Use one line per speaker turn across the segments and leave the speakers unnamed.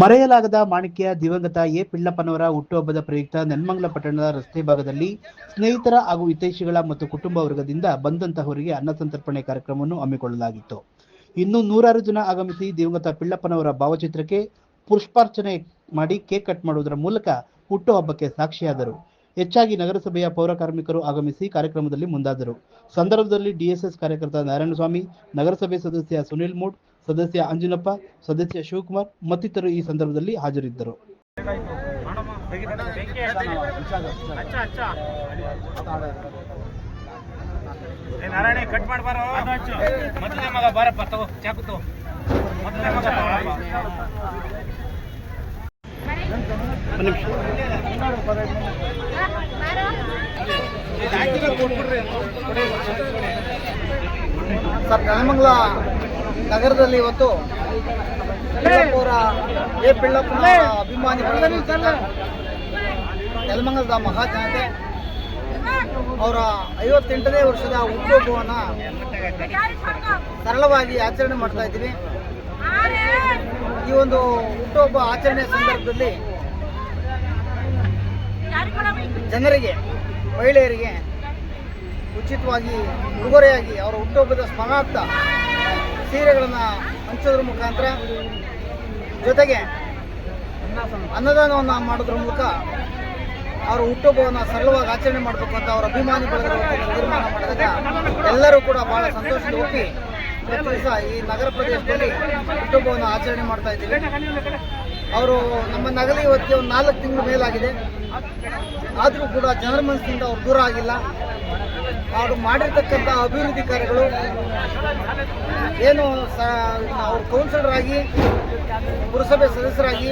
ಮರೆಯಲಾಗದ ಮಾಣಿಕ್ಯ ದಿವಂಗತ ಎ ಪಿಳ್ಳಪ್ಪನವರ ಹುಟ್ಟುಹಬ್ಬದ ಪ್ರಯುಕ್ತ ನೆನ್ಮಂಗಲ ಪಟ್ಟಣದ ರಸ್ತೆ ಭಾಗದಲ್ಲಿ ಸ್ನೇಹಿತರ ಹಾಗೂ ಹಿತೈಷಿಗಳ ಮತ್ತು ಕುಟುಂಬ ವರ್ಗದಿಂದ ಬಂದಂತಹವರಿಗೆ ಅನ್ನ ಸಂತರ್ಪಣೆ ಕಾರ್ಯಕ್ರಮವನ್ನು ಹಮ್ಮಿಕೊಳ್ಳಲಾಗಿತ್ತು. ಇನ್ನು ನೂರಾರು ಜನ ಆಗಮಿಸಿ ದಿವಂಗತ ಪಿಳ್ಳಪ್ಪನವರ ಭಾವಚಿತ್ರಕ್ಕೆ ಪುಷ್ಪಾರ್ಚನೆ ಮಾಡಿ ಕೇಕ್ ಕಟ್ ಮಾಡುವುದರ ಮೂಲಕ ಹುಟ್ಟುಹಬ್ಬಕ್ಕೆ ಸಾಕ್ಷಿಯಾದರು. ಹೆಚ್ಚಾಗಿ ನಗರಸಭೆಯ ಪೌರ ಕಾರ್ಮಿಕರು ಆಗಮಿಸಿ ಕಾರ್ಯಕ್ರಮದಲ್ಲಿ ಮುಂದಾದರು. ಸಂದರ್ಭದಲ್ಲಿ ಡಿಎಸ್ಎಸ್ ಕಾರ್ಯಕರ್ತ ನಾರಾಯಣಸ್ವಾಮಿ, ನಗರಸಭೆ ಸದಸ್ಯ ಸುನಿಲ್ ಮೂಡ್ ಸದಸ್ಯ ಅಂಜಿನಪ್ಪ ಸದಸ್ಯ ಶಿವಕುಮಾರ್ ಮತ್ತಿತರರು ಈ ಸಂದರ್ಭದಲ್ಲಿ ಹಾಜರಿದ್ದರು.
ಸರ್ ನೆಲಮಂಗಲ ನಗರದಲ್ಲಿ ಇವತ್ತು ಪಿಳ್ಳಪ್ಪವರ ಎ ಪಿಳ್ಳಪ್ಪನ ಅಭಿಮಾನಿ ನೆಲಮಂಗಲದ ಮಹಾಜನತೆ ಅವರ ಐವತ್ತೆಂಟನೇ ವರ್ಷದ ಹುಟ್ಟುಹಬ್ಬವನ್ನು ಸರಳವಾಗಿ ಆಚರಣೆ ಮಾಡ್ತಾ ಇದ್ದೀವಿ. ಈ ಒಂದು ಹುಟ್ಟುಹಬ್ಬ ಆಚರಣೆ ಸಂದರ್ಭದಲ್ಲಿ ಜನರಿಗೆ ಮಹಿಳೆಯರಿಗೆ ಉಚಿತವಾಗಿ ಉಡುಗೊರೆಯಾಗಿ ಅವರ ಹುಟ್ಟುಹಬ್ಬದ ಸ್ಮರಣಾರ್ಥ ಸೀರೆಗಳನ್ನು ಹಂಚೋದ್ರ ಮುಖಾಂತರ ಜೊತೆಗೆ ಅನ್ನದಾನವನ್ನು ಮಾಡೋದ್ರ ಮೂಲಕ ಅವರ ಹುಟ್ಟುಹಬ್ಬವನ್ನು ಸರಳವಾಗಿ ಆಚರಣೆ ಮಾಡಬೇಕು ಅಂತ ಅವರ ಅಭಿಮಾನಿ ಬಳಗದ ತೀರ್ಮಾನ ಮಾಡಿದಾಗ ಎಲ್ಲರೂ ಕೂಡ ಬಹಳ ಸಂತೋಷದ ಒಪ್ಪಿ ಪ್ರತಿ ದಿವಸ ಈ ನಗರ ಪ್ರದೇಶದಲ್ಲಿ ಹುಟ್ಟುಹಬ್ಬವನ್ನು ಆಚರಣೆ ಮಾಡ್ತಾ ಇದ್ದೀವಿ. ಅವರು ನಮ್ಮ ನಗಲಿ ಇವತ್ತಿಗೆ ಒಂದು ನಾಲ್ಕು ತಿಂಗಳು ಮೇಲಾಗಿದೆ. ಆದರೂ ಕೂಡ ಜನರ ಮನಸ್ಸಿನಿಂದ ಅವ್ರು ದೂರ ಆಗಿಲ್ಲ. ಅವರು ಮಾಡಿರ್ತಕ್ಕಂಥ ಅಭಿವೃದ್ಧಿ ಕಾರ್ಯಗಳು ಏನು ಅವರು ಕೌನ್ಸಿಲರ್ ಆಗಿ, ಪುರಸಭೆ ಸದಸ್ಯರಾಗಿ,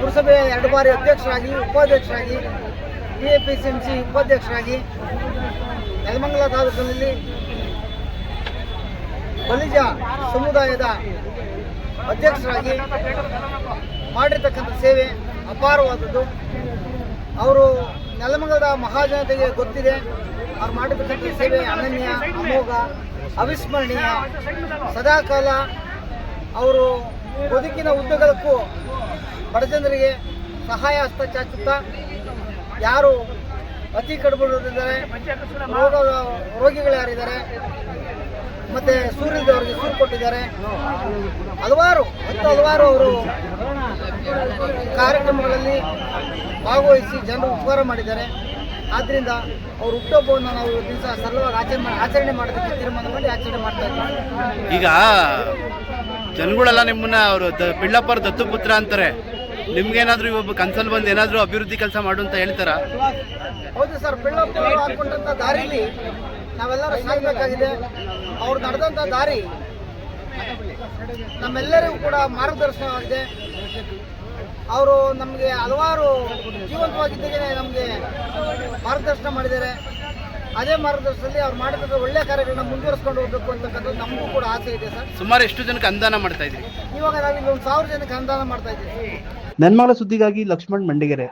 ಪುರಸಭೆ ಎರಡು ಬಾರಿ ಅಧ್ಯಕ್ಷರಾಗಿ, ಉಪಾಧ್ಯಕ್ಷರಾಗಿ B A P C M C ಉಪಾಧ್ಯಕ್ಷರಾಗಿ ನೆಲಮಂಗಲ ತಾಲೂಕಿನಲ್ಲಿ ಬಲಿಜ ಸಮುದಾಯದ ಅಧ್ಯಕ್ಷರಾಗಿ ಮಾಡಿರ್ತಕ್ಕಂಥ ಸೇವೆ ಅಪಾರವಾದದ್ದು. ಅವರು ನೆಲಮಂಗಲದ ಮಹಾಜನತೆಗೆ ಗೊತ್ತಿದೆ. ಅವ್ರು ಮಾಡಿರ್ತಕ್ಕಂಥ ಸೇವೆ ಅನನ್ಯ, ಅಮೋಘ. ಅವಿಸ್ಮರಣೀಯ. ಸದಾಕಾಲ ಅವರು ಬದುಕಿನ ಉದ್ದಗಲಕ್ಕೂ ಬಡಜನರಿಗೆ ಸಹಾಯ ಹಸ್ತ ಚಾಚುತ್ತಾ ಯಾರು ಅತಿ ಕಡುಬಡಿದ್ದಾರೆ ರೋಗ ರೋಗಿಗಳು ಯಾರಿದ್ದಾರೆ, ಮತ್ತೆ ಸೂರ್ಯದವರಿಗೆ ಸೂರು ಕೊಟ್ಟಿದ್ದಾರೆ. ಹಲವಾರು ಮತ್ತು ಹಲವಾರು ಅವರು ಕಾರ್ಯಕ್ರಮಗಳಲ್ಲಿ ಭಾಗವಹಿಸಿ ಜನರು ಉಪಕಾರ ಮಾಡಿದ್ದಾರೆ. ಆದ್ದರಿಂದ ಅವ್ರ ಹುಟ್ಟುಹಬ್ಬವನ್ನು ನಾವು ದಿವಸ ಸರಳವಾಗಿ ಆಚರಣೆ ಮಾಡಿ ಆಚರಣೆ ಮಾಡೋದಕ್ಕೆ ತೀರ್ಮಾನ ಮಾಡಿ ಆಚರಣೆ ಮಾಡ್ತಾ ಇದ್ದೀವಿ.
ಈಗ ಜನಗಳೆಲ್ಲ ನಿಮ್ಮನ್ನ ಅವರು ಪಿಳ್ಳಪ್ಪರ ದತ್ತುಪುತ್ರ ಅಂತಾರೆ. ನಿಮ್ಗೇನಾದ್ರೂ ಇವಾಗ ಕನ್ಸಲ್ ಬಂದು ಏನಾದ್ರೂ ಅಭಿವೃದ್ಧಿ ಕೆಲಸ ಮಾಡು ಅಂತ ಹೇಳ್ತಾರ?
ಹೌದು ಸರ್ ಬೆಳ್ಳಪ್ಪ ಹಾಕೊಂಡಂಥ ದಾರಿಲಿ ನಾವೆಲ್ಲರೂ ಸಾಗಬೇಕಾಗಿದೆ ಅವ್ರು ನಡೆದಂಥ ದಾರಿ ನಮ್ಮೆಲ್ಲರಿಗೂ ಕೂಡ ಮಾರ್ಗದರ್ಶನವಾಗಿದೆ. ಅವರು ನಮಗೆ ಹಲವಾರು ಜೀವಂತವಾಗಿದ್ದಾಗೆ ನಮಗೆ ಮಾರ್ಗದರ್ಶನ ಮಾಡಿದ್ದಾರೆ. ಅದೇ ಮಾರ್ಗದರ್ಶನದಲ್ಲಿ ಅವ್ರು ಮಾಡಿದ ಒಳ್ಳೆಯ ಕಾರ್ಯಗಳನ್ನ ಮುಂದುವರಿಸ್ಕೊಂಡು ಹೋಗ್ಬೇಕು ಅಂತಕ್ಕಂಥದ್ದು ನಮಗೂ ಕೂಡ ಆಸೆ ಇದೆ ಸರ್.
ಸುಮಾರು ಎಷ್ಟು ಜನಕ್ಕೆ ಅನುದಾನ ಮಾಡ್ತಾ ಇದ್ದೀವಿ
ಇವಾಗ ನಾವಿಲ್ಲಿ ಒಂದು ಸಾವಿರ ಜನಕ್ಕೆ ಅನುದಾನ ಮಾಡ್ತಾ ಇದ್ದೀವಿ.
ಮಗಳ ಸುದ್ದಿಗಾಗಿ ಲಕ್ಷ್ಮಣ್ ಮಂಡಿಗೆರೆ.